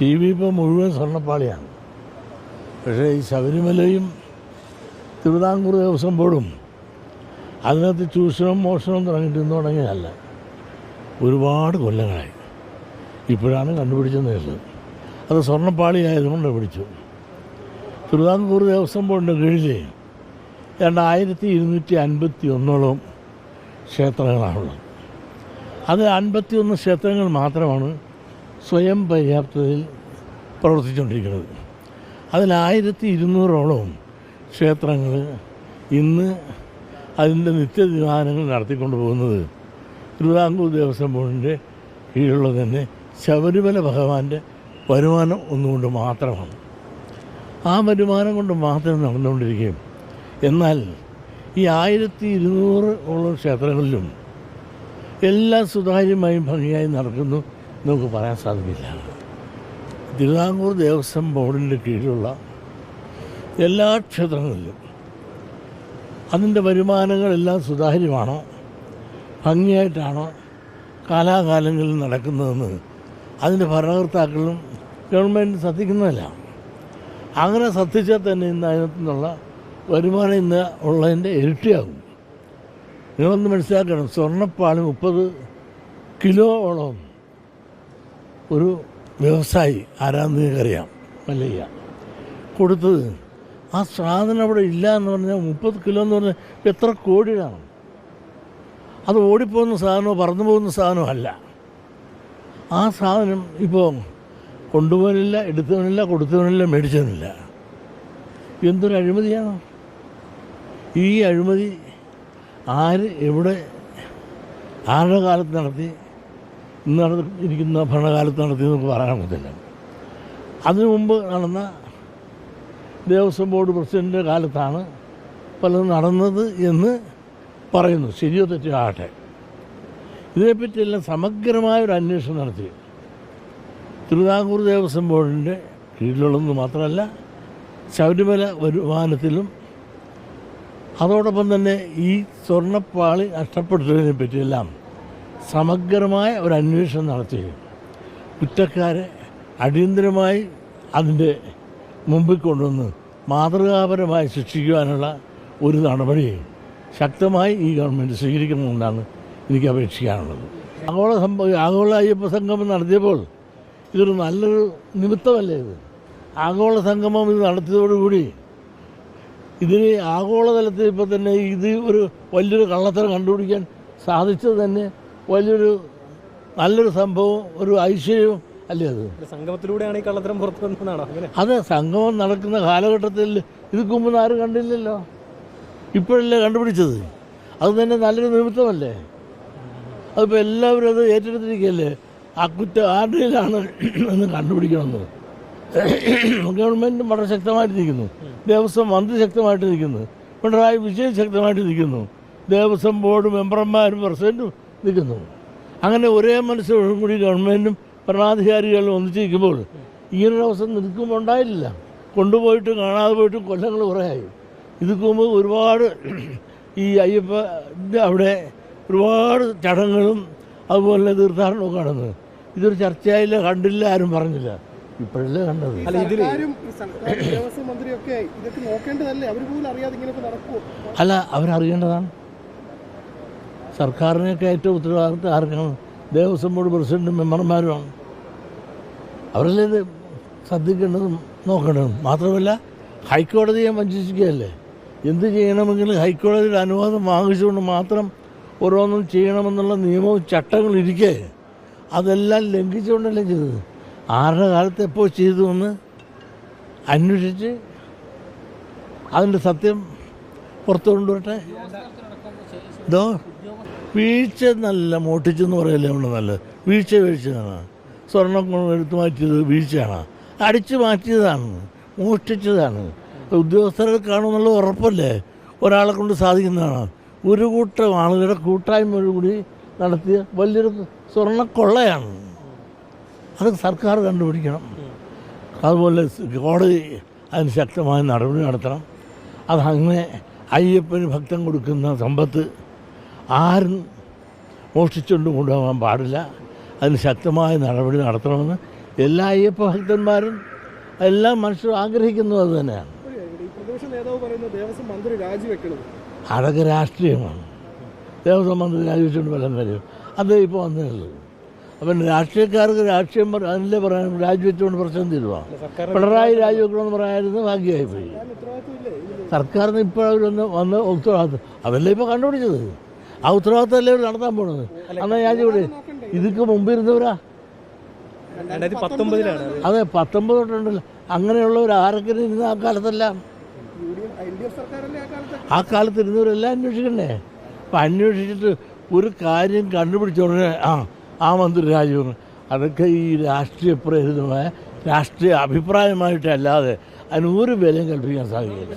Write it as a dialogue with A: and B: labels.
A: T V ഇപ്പോൾ മുഴുവൻ സ്വർണപ്പാളിയാണ്. പക്ഷേ ഈ ശബരിമലയും തിരുവിതാംകൂർ ദേവസ്വം ബോർഡും അതിനകത്ത് ചൂഷണം മോഷണം തുടങ്ങിയിട്ട് തുടങ്ങിയതല്ല. ഒരുപാട് കൊല്ലങ്ങളായി. ഇപ്പോഴാണ് കണ്ടുപിടിച്ചെന്ന് ഉള്ളത് അത് സ്വർണപ്പാളി ആയതുകൊണ്ട് പിടിച്ചു. തിരുവിതാംകൂർ ദേവസ്വം ബോർഡിന്റെ കീഴിൽ രണ്ടായിരത്തി ഇരുന്നൂറ്റി അൻപത്തി ഒന്നോളം ക്ഷേത്രങ്ങളാണുള്ളത്. അത് അൻപത്തി ഒന്ന് ക്ഷേത്രങ്ങൾ മാത്രമാണ് സ്വയം പര്യാപ്തതയിൽ പ്രവർത്തിച്ചുകൊണ്ടിരിക്കുന്നത്. അതിലായിരത്തി ഇരുന്നൂറോളം ക്ഷേത്രങ്ങൾ ഇന്ന് അതിന്റെ നിത്യതിമാനങ്ങൾ നടത്തിക്കൊണ്ട് പോകുന്നത് തിരുവിതാംകൂർ ദേവസ്വം ബോർഡിന്റെ കീഴിലുള്ള തന്നെ ശബരിമല ഭഗവാന്റെ വരുമാനം ഒന്നുകൊണ്ട് മാത്രമാണ്. ആ വരുമാനം കൊണ്ട് മാത്രം നടന്നുകൊണ്ടിരിക്കുകയും എന്നാൽ ഈ ആയിരത്തി ഇരുന്നൂറ് ക്ഷേത്രങ്ങളിലും എല്ലാം സുതാര്യമായും ഭംഗിയായി നടക്കുന്നു. നമുക്ക് പറയാൻ സാധിക്കില്ല തിരുവിതാംകൂർ ദേവസ്വം ബോർഡിന്റെ കീഴിലുള്ള എല്ലാ ക്ഷേത്രങ്ങളിലും അതിന്റെ വരുമാനങ്ങളെല്ലാം സുതാര്യമാണോ? ഭംഗിയായിട്ടാണോ? കാലാകാലങ്ങളിൽ നടക്കുന്നതെന്ന് അതിന്റെ ഭരണകർത്താക്കളും ഗവൺമെന്റ് ശ്രദ്ധിക്കുന്നതല്ല. അങ്ങനെ ശ്രദ്ധിച്ചാൽ തന്നെ ഇന്ന് അതിനകത്തു നിന്നുള്ള വരുമാനം ഇന്ന് ഉള്ളതിന്റെ ഇരട്ടിയാകും. നിങ്ങളൊന്ന് മനസ്സിലാക്കണം സ്വർണപ്പാളി മുപ്പത് കിലോയോളം ഒരു വ്യവസായി ആരാന്ന് അറിയാം മല്ലയ്യ കൊടുത്തത് ആ സാധനം അവിടെ ഇല്ല എന്ന് പറഞ്ഞാൽ മുപ്പത് കിലോ എന്ന് പറഞ്ഞാൽ എത്ര കോടിയാണ്? അത് ഓടിപ്പോകുന്ന സാധനമോ പറന്നു പോകുന്ന സാധനമോ അല്ല. ആ സാധനം ഇപ്പോൾ കൊണ്ടുപോകാനില്ല എടുത്തവനില്ല കൊടുത്തവനില്ല മേടിച്ചവനില്ല. എന്തൊരു അഴിമതിയാണ്? ഈ അഴിമതി ആര് എവിടെ ആരുടെ കാലത്ത് നടത്തി ഇന്ന് നടന്നിരിക്കുന്ന ഭരണകാലത്ത് നടത്തിയെന്ന് പറയാൻ പറ്റില്ല അതിനു മുമ്പ് നടന്ന ദേവസ്വം ബോർഡ് പ്രസിഡന്റെ കാലത്താണ് പലതും നടന്നത് എന്ന് പറയുന്നു. ശരിയോ തെറ്റോ ആകട്ടെ. ഇതിനെപ്പറ്റിയെല്ലാം സമഗ്രമായ ഒരു അന്വേഷണം നടത്തി. തിരുവിതാംകൂർ ദേവസ്വം ബോർഡിന്റെ കീഴിലുള്ളതെന്ന് മാത്രമല്ല ശബരിമല വരുമാനത്തിലും അതോടൊപ്പം തന്നെ ഈ സ്വർണപ്പാളി നഷ്ടപ്പെടുത്തുന്നതിനെ പറ്റിയെല്ലാം സമഗ്രമായ ഒരു അന്വേഷണം നടത്തി. കുറ്റക്കാരെ അടിയന്തരമായി അതിന്റെ മുമ്പിൽ കൊണ്ടുവന്ന് മാതൃകാപരമായി ശിക്ഷിക്കുവാനുള്ള ഒരു നടപടി ശക്തമായി ഈ ഗവൺമെന്റ് സ്വീകരിക്കണമെന്നാണ് എനിക്ക് അപേക്ഷിക്കാനുള്ളത്. ആഗോള സംഭവ ആഗോള അയ്യപ്പ സംഗമം നടത്തിയപ്പോൾ ഇതൊരു നല്ലൊരു നിമിത്തമല്ലേ ഇത്? ആഗോള സംഗമം ഇത് നടത്തിയതോടുകൂടി ഇതിന് ആഗോളതലത്തിൽ ഇപ്പോൾ തന്നെ ഇത് ഒരു വലിയൊരു കള്ളത്തരം കണ്ടുപിടിക്കാൻ സാധിച്ചത് തന്നെ വലിയൊരു നല്ലൊരു സംഭവം ഒരു ഐശ്വര്യവും അല്ലേ അത്?
B: സംഗമത്തിലൂടെയാണ് ഈ കള്ളത്തരം പുറത്തു വന്നതാണോ
A: അതെ സംഗമം നടക്കുന്ന കാലഘട്ടത്തിൽ ഇത് മുമ്പ് ആരും കണ്ടില്ലല്ലോ. ഇപ്പോഴല്ലേ കണ്ടുപിടിച്ചത്? അത് തന്നെ നല്ലൊരു നിമിത്തമല്ലേ? അതിപ്പോൾ എല്ലാവരും അത് ഏറ്റെടുത്തിരിക്കുകയല്ലേ? ആ കുറ്റം ആരുടെയിലാണ് എന്ന് കണ്ടുപിടിക്കണമെന്ന്. ഗവൺമെന്റും വളരെ ശക്തമായിട്ട് നിൽക്കുന്നു ദേവസ്വം മന്ത്രി ശക്തമായിട്ട് നിൽക്കുന്നു പിണറായി വിജയൻ ശക്തമായിട്ട് നിൽക്കുന്നു ദേവസ്വം ബോർഡ് മെമ്പർമാരും പ്രസിഡന്റും നിൽക്കുന്നു. അങ്ങനെ ഒരേ മനസ്സോടും കൂടി ഗവൺമെന്റും ഭരണാധികാരികളും ഒന്നിച്ചിരിക്കുമ്പോൾ ഇങ്ങനൊരു അവസരം നിൽക്കുമ്പോൾ ഉണ്ടായില്ല. കൊണ്ടുപോയിട്ട് കാണാതെ പോയിട്ട് കൊല്ലങ്ങൾ കുറേയായി. ഇതിക്ക് മുമ്പ് ഒരുപാട് ഈ അയ്യപ്പന്റെ അവിടെ ഒരുപാട് ചടങ്ങുകളും അതുപോലെ തീർത്ഥാടനവും കാണുന്നത് ഇതൊരു ചർച്ചയായില്ല കണ്ടില്ല ആരും പറഞ്ഞില്ല. ഇപ്പോഴല്ലേ കണ്ടത്.
B: അല്ല ഇതിൽ
C: സർക്കാരും ഈ സർക്കാർ ദേവസ്വം മന്ത്രിയൊക്കെ ഇതൊക്കെ നോക്കേണ്ടതല്ലേ? അവർ പോലും അറിയാതെ ഇങ്ങനെയൊക്കെ നടക്കുമോ
A: അല്ല അവരറിയേണ്ടതാണ്. സർക്കാരിനൊക്കെ ഏറ്റവും ഉത്തരവാദിത്വം ആർക്കാണ്? ദേവസ്വം ബോർഡ് പ്രസിഡന്റും മെമ്പർമാരുമാണ്. അവരല്ലേ ഇത് ശ്രദ്ധിക്കേണ്ടതും നോക്കേണ്ടതും. മാത്രമല്ല ഹൈക്കോടതിയെ വഞ്ചിക്കുകയല്ലേ എന്ത് ചെയ്യണമെങ്കിലും ഹൈക്കോടതിയുടെ അനുവാദം വാങ്ങിച്ചുകൊണ്ട് മാത്രം ഓരോന്നും ചെയ്യണമെന്നുള്ള നിയമവും ചട്ടങ്ങളും ഇരിക്കെ അതെല്ലാം ലംഘിച്ചുകൊണ്ടല്ലേ ചെയ്തത്? ആരുടെ കാലത്ത് എപ്പോൾ ചെയ്തു എന്ന് അന്വേഷിച്ച് അതിന്റെ സത്യം പുറത്തു കൊണ്ടുവരട്ടെ ഇതോ? വീഴ്ച നല്ല മോട്ടിച്ചെന്ന് പറയല്ലേ നമ്മൾ നല്ലത്. വീഴ്ച വീഴ്ചയാണ്. സ്വർണം എടുത്തു മാറ്റിയത് വീഴ്ചയാണ്. അടിച്ചു മാറ്റിയതാണ്. മോഷ്ടിച്ചതാണ്. ഉദ്യോഗസ്ഥരെ കാണുമെന്നുള്ള ഉറപ്പല്ലേ? ഒരാളെ കൊണ്ട് സാധിക്കുന്നതാണ്. ഒരു കൂട്ടം ആളുകളുടെ കൂട്ടായ്മയോടുകൂടി നടത്തിയ വലിയൊരു സ്വർണക്കൊള്ളയാണ് അത് സർക്കാർ കണ്ടുപിടിക്കണം. അതുപോലെ കോടതി അതിന് ശക്തമായ നടപടി നടത്തണം. അതങ്ങനെ അയ്യപ്പന് ഭക്തം കൊടുക്കുന്ന സമ്പത്ത് ആരും മോഷ്ടിച്ചുകൊണ്ട് കൊണ്ടുപോകാൻ പാടില്ല. അതിന് ശക്തമായ നടപടി നടത്തണമെന്ന് എല്ലാ അയ്യപ്പ ഭക്തന്മാരും എല്ലാ മനുഷ്യരും ആഗ്രഹിക്കുന്നത് അത് തന്നെയാണ്. അടക രാഷ്ട്രീയമാണ്. ദേവസ്വം മന്ത്രി രാജിവെച്ചുകൊണ്ട് വല്ലം കാര്യം അത് ഇപ്പോൾ വന്നിട്ടുള്ളത് അപ്പം രാഷ്ട്രീയക്കാർക്ക് രാഷ്ട്രീയം അതിന്റെ പറയാൻ രാജിവെച്ചുകൊണ്ട് പ്രശ്നം
B: തീരുവാണ്
A: പിണറായി രാജിവെക്കണമെന്ന് പറയായിരുന്നു ഭാഗ്യമായി പോയി? സർക്കാരിന് ഇപ്പോൾ അവരൊന്ന് വന്ന് ഉത്തരവാദിത്വം. അതല്ലേ ഇപ്പോൾ കണ്ടുപിടിച്ചത്? ആ ഉത്തരവാദിത്തമല്ലേ അവർ നടത്താൻ പോണത്? എന്നാൽ ഞാൻ ഇവിടെ
C: നോക്കണ്ടേ
A: ഇതൊക്കെ മുമ്പ് ഇരുന്നവരാ
B: അത്.
A: പത്തൊമ്പത് തൊട്ടുണ്ടല്ലോ അങ്ങനെയുള്ളവർ ആരൊക്കെ ഇരുന്ന ആ കാലത്തെല്ലാം?
C: ആ കാലത്ത്
A: ആ കാലത്ത് ഇരുന്നവരെല്ലാം അന്വേഷിക്കണ്ടേ? അപ്പം അന്വേഷിച്ചിട്ട് ഒരു കാര്യം കണ്ടുപിടിച്ചോടനെ ആ ആ മന്ത്രി രാജീവ് അതൊക്കെ ഈ രാഷ്ട്രീയ പ്രേരിതമായ രാഷ്ട്രീയ അഭിപ്രായമായിട്ടല്ലാതെ അതിന് ഒരു വിലയും കൽപ്പിക്കാൻ സാധിക്കില്ല.